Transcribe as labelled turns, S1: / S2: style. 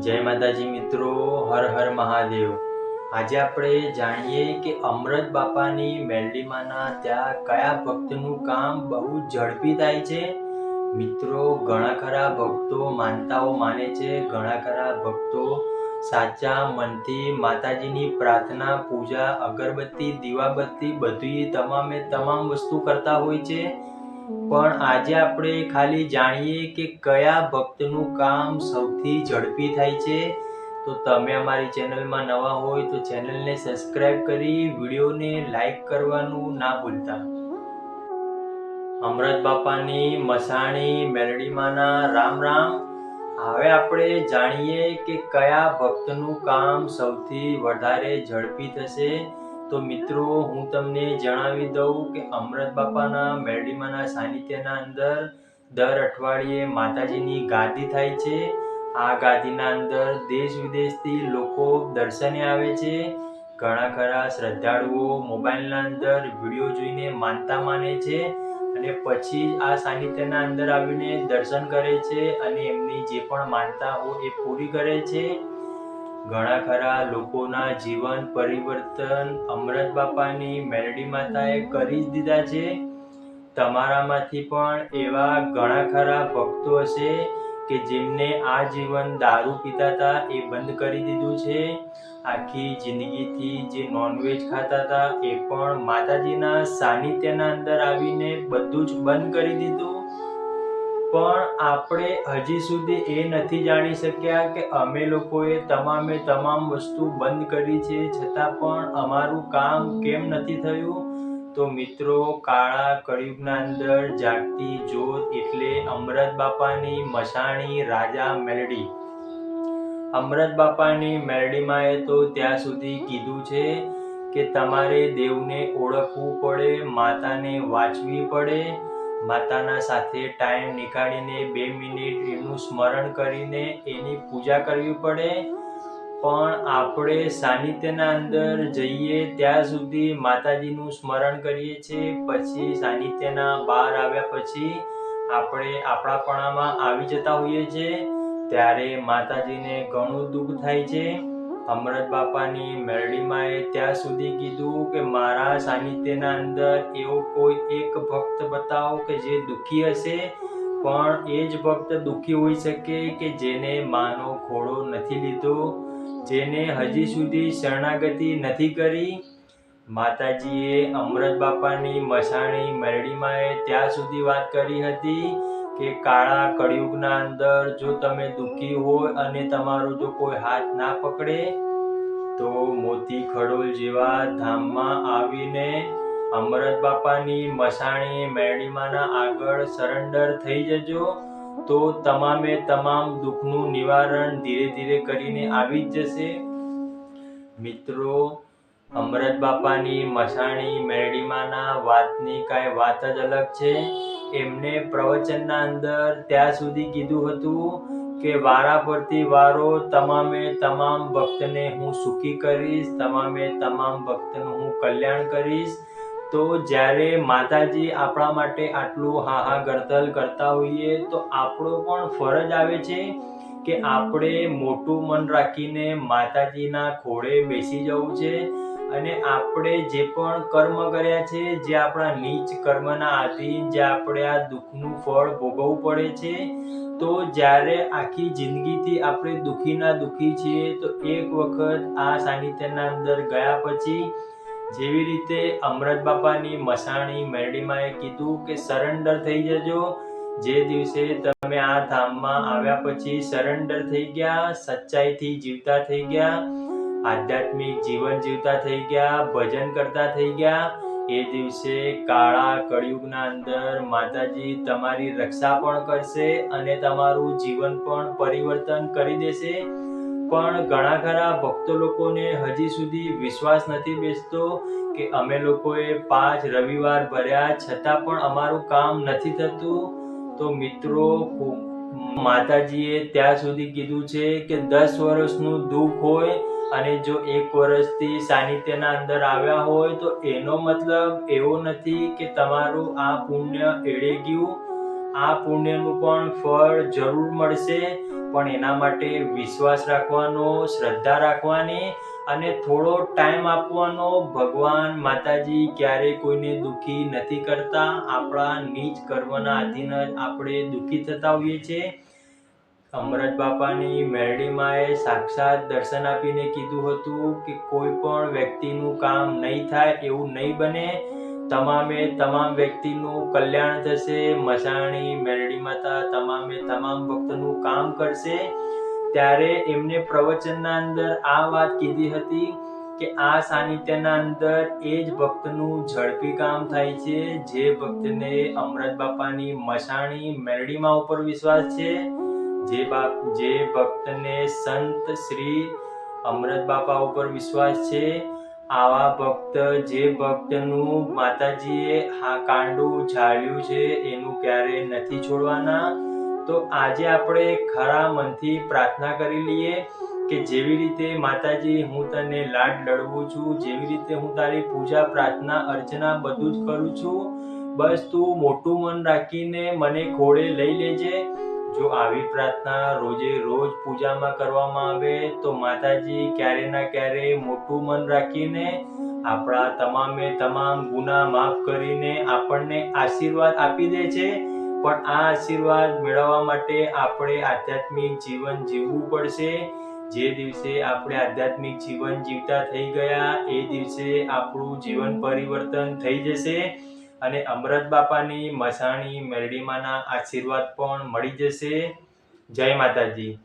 S1: જય માતાજી મિત્રો, હર હર મહાદેવ. આજે આપણે જાણીએ કે અમૃત બાપાની મેલડીમાંના ત્યાં કયા ભક્તનું કામ બહુ ઝડપી થાય છે? મિત્રો, ઘણા ખરા ભક્તો માનતાઓ માને છે, ઘણા ખરા ભક્તો સાચા મનથી માતાજીની પ્રાર્થના, પૂજા, અગરબત્તી, દીવાબત્તી બધી તમામે તમામ વસ્તુ કરતા હોય છે. પણ આજે આપણે ખાલી જાણીએ કે કયા ભક્તનું કામ સૌથી ઝડપી થાય છે. તો તમે અમારી ચેનલમાં નવા હોય તો ચેનલને સબસ્ક્રાઇબ કરી વિડીયોને લાઈક કરવાનું ના ભૂલતા. અમૃત બાપાની મસાણી મેલડીમાંના રામ રામ. હવે આપણે જાણીએ કે કયા ભક્તનું કામ સૌથી વધારે ઝડપી થશે. તો મિત્રો, હું તમને જણાવી દઉં કે અમૃત બાપાના મેરડીમાના સાનિધ્યના અંદર દર અઠવાડિયે માતાજીની ગાદી થાય છે. આ ગાદીના અંદર દેશ વિદેશથી લોકો દર્શને આવે છે. ઘણા ખરા શ્રદ્ધાળુઓ મોબાઈલના અંદર વીડિયો જોઈને માનતા માને છે અને પછી આ સાનિધ્યના અંદર આવીને દર્શન કરે છે અને એમની જે પણ માનતા હોય એ પૂરી કરે છે. ઘણા ખરા લોકોના જીવન પરિવર્તન અમૃત બાપાની મેલડી માતાએ કરી જ દીધા છે. તમારામાંથી પણ એવા ઘણા ખરા ભક્તો હશે કે જેમને આ જીવન દારૂ પીતા હતા એ બંધ કરી દીધું છે. આખી જિંદગીથી જે નોનવેજ ખાતા હતા એ પણ માતાજીના સાનિધ્યના અંદર આવીને બધું જ બંધ કરી દીધું. પણ આપણે હજી સુધી એ નથી જાણી શક્યા કે અમે લોકોએ તમામે તમામ વસ્તુ બંધ કરી છે, છતાં પણ અમારું કામ કેમ નથી થયું? તો મિત્રો, કાળા કળિયુગના અંદર જાગતી જોત એટલે અમરત બાપાની મસાણી રાજા મેલડી અમરત બાપાની મેલડીમાં એ તો ત્યાં સુધી કીધું છે કે તમારે દેવને ઓળખવું પડે, માતાને વાંચવી પડે માતાના સાથે ટાઈમ નીકાળીને બે મિનિટ એનું સ્મરણ કરીને એની પૂજા કરવી પડે. પણ આપણે સાનિધ્યના અંદર જઈએ ત્યાં સુધી માતાજીનું સ્મરણ કરીએ છીએ. પછી સાનિધ્યના બહાર આવ્યા પછી આપણે આપણાપણામાં આવી જતા હોઈએ છીએ. ત્યારે માતાજીને ઘણું દુઃખ થાય છે. અમૃત બાપાની મેરડીમાં ત્યાં સુધી કીધું કે મારા સાનિધ્યના અંદર એવો કોઈ એક ભક્ત બતાવો કે જે દુઃખી હશે. પણ એ જ ભક્ત દુઃખી હોઈ શકે કે જેને માનો ખોળો નથી લીધો, જેને હજી સુધી શરણાગતિ નથી કરી. માતાજીએ અમૃત બાપાની મસાણી મેરડીમાં ત્યાં સુધી વાત કરી હતી. કે કાળા કળિયુગના અંદર જો તમે દુઃખી હોય અને તમારો જો કોઈ હાથ ના પકડે, તો મોતી ખડોલ જેવા ધામમાં આવીને અમરત બાપાની મસાણી મેરડીમાના આગળ સરેન્ડર થઈ જજો. તો તમામે તમામ દુઃખનું નિવારણ ધીરે ધીરે કરીને આવી જ જશે. મિત્રો, અમરત બાપાની મસાણી મેરડીમાના વાતની કાંઈ વાત જ અલગ છે. એમને પ્રવચનના અંદર ત્યાં સુધી કીધું હતું કે વારા પરથી વારો તમામે તમામ ભક્તને હું સુખી કરીશ, તમામે તમામ ભક્તનું હું કલ્યાણ કરીશ. તો જ્યારે માતાજી આપણા માટે આટલું હાહા ગરદલ કરતા હોઈએ, તો આપણો પણ ફરજ આવે છે કે આપણે મોટું મન રાખીને માતાજીના ખોળે બેસી જવું છે. અને આપણે જે પણ કર્મ કર્યા છે, જે આપણા નીચ કર્મના આધીન, જે આપણે આ દુઃખનું ફળ ભોગવવું પડે છે, તો જ્યારે આખી જિંદગીથી આપણે દુઃખીના દુઃખી છીએ, તો એક વખત આ સાનિધ્યના અંદર ગયા પછી જેવી રીતે અમરત બાપાની મસાણી મેરડીમાં કીધું કે સરેન્ડર થઈ જજો. જે દિવસે તમે આ ધામમાં આવ્યા પછી સરેન્ડર થઈ ગયા, સચ્ચાઈથી જીવતા થઈ ગયા. આધ્યાત્મિક જીવન જીવતા થઈ ગયા, ભજન કરતા થઈ ગયા. એ દિવસે કાળા કળિયુગના અંદર માતાજી તમારી રક્ષા પણ કરશે અને તમારું જીવન પણ પરિવર્તન કરી દેશે. પણ ઘણા ખરા ભક્તો લોકોને હજી સુધી વિશ્વાસ નથી બેસતો કે અમે લોકોએ પાંચ રવિવાર ભર્યા છતાં પણ અમારું કામ નથી થતું. તો મિત્રો માતાજીએ ત્યાં સુધી કીધું છે કે દસ વર્ષનું દુઃખ હોય અને જો એક વર્ષથી સાનિધ્યના અંદર આવ્યા હોય તો એનો મતલબ એવો નથી કે તમારું આ પુણ્ય એળે ગયું. આ પુણ્યનું પણ ફળ જરૂર મળશે, પણ એના માટે વિશ્વાસ રાખવાનો, શ્રદ્ધા રાખવાની અને થોડો ટાઈમ આપવાનો ભગવાન માતાજી ક્યારેય કોઈને દુઃખી નથી કરતા. આપણા નીચ કર્મના આધીન જ આપણે દુઃખી થતા હોઈએ છીએ. અમરત બાપાની મેરડીમાએ સાક્ષાત દર્શન આપીને કીધું હતું કે કોઈ પણ વ્યક્તિનું કામ નહીં થાય એવું નહીં બને. તમામે તમામ વ્યક્તિનું કલ્યાણ થશે. મસાણી, મેરડી માતા તમામે તમામ ભક્તનું કામ કરશે. ત્યારે એમને પ્રવચનના અંદર આ વાત કીધી હતી કે આ સાનિધ્યના અંદર એ જ ભક્તનું ઝડપી કામ થાય છે, જે ભક્તને અમૃત બાપાની મસાણી મેરડીમાં ઉપર વિશ્વાસ છે. જે બાપ, જે ભક્તને સંત શ્રી અમૃત બાપા ઉપર વિશ્વાસ છે. આવા ભક્ત, જે ભક્તનું માતાજીએ હા કાંડું ઝાડ્યું છે, એનું ક્યારે નથી છોડવાના. તો આજે આપણે ખરા મનથી પ્રાર્થના કરી લઈએ કે જેવી રીતે માતાજી, હું તને લાડ લડવું છું, જેવી રીતે હું તારી પૂજા, પ્રાર્થના, અર્ચના બધું જ કરું છું, બસ તું મોટું મન રાખીને મને ખોળે લઈ લેજે. જો આવી પ્રાર્થના રોજે રોજ પૂજામાં કરવામાં આવે, તો માતાજી ક્યારે ના ક્યારે મોટું મન રાખીને આપણા તમામે તમામ ગુના માફ કરીને આપણને આશીર્વાદ આપી દે છે. પણ આ આશીર્વાદ મેળવવા માટે આપણે આધ્યાત્મિક જીવન જીવવું પડશે. જે દિવસે આપણે આધ્યાત્મિક જીવન જીવતા થઈ ગયા, એ દિવસે આપણું જીવન પરિવર્તન થઈ જશે અને અમૃત બાપાની મસાણી મેરડીમાના આશીર્વાદ પણ મળી જશે. જય માતાજી.